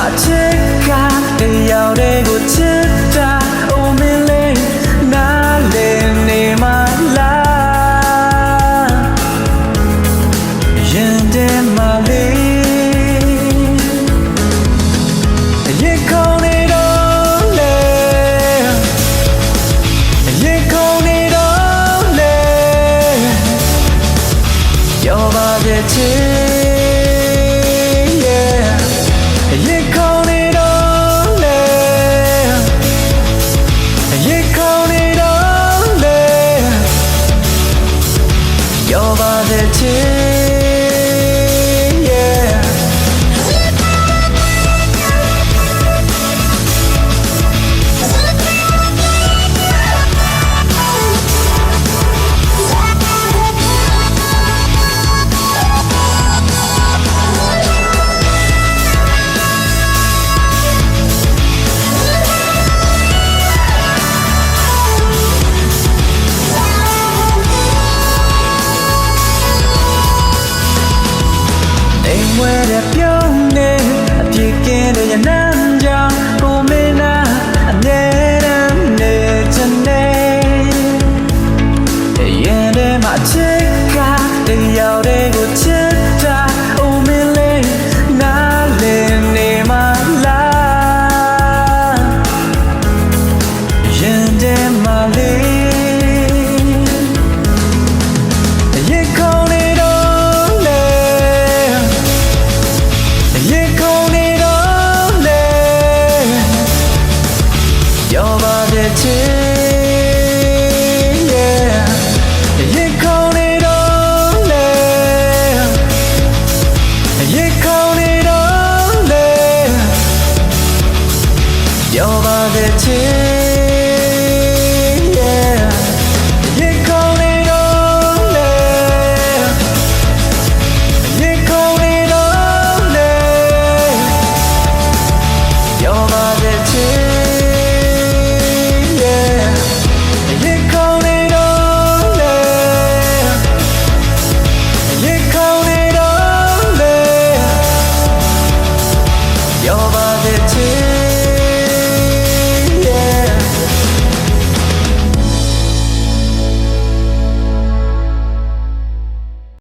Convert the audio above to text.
မှာချစ်ကတယောက်တည်းကိုချစ်တာအိုမင်းလေးနားလည်နေမလားရင်ထဲမှာလေးရေကောင်းနေတော့လေရေကောင်းနေတော့လေပြောပါစေချစ် 이어받을 ဝဲတဲ့ပြုံးနေအပြစ်ကင်းတဲ့ရနံကြောင့်ကိုမင်းနာအမြဲတမ်းနေချင်နေရဲ့ထဲမှာအချစ်ကတယောက် 껴봐댔지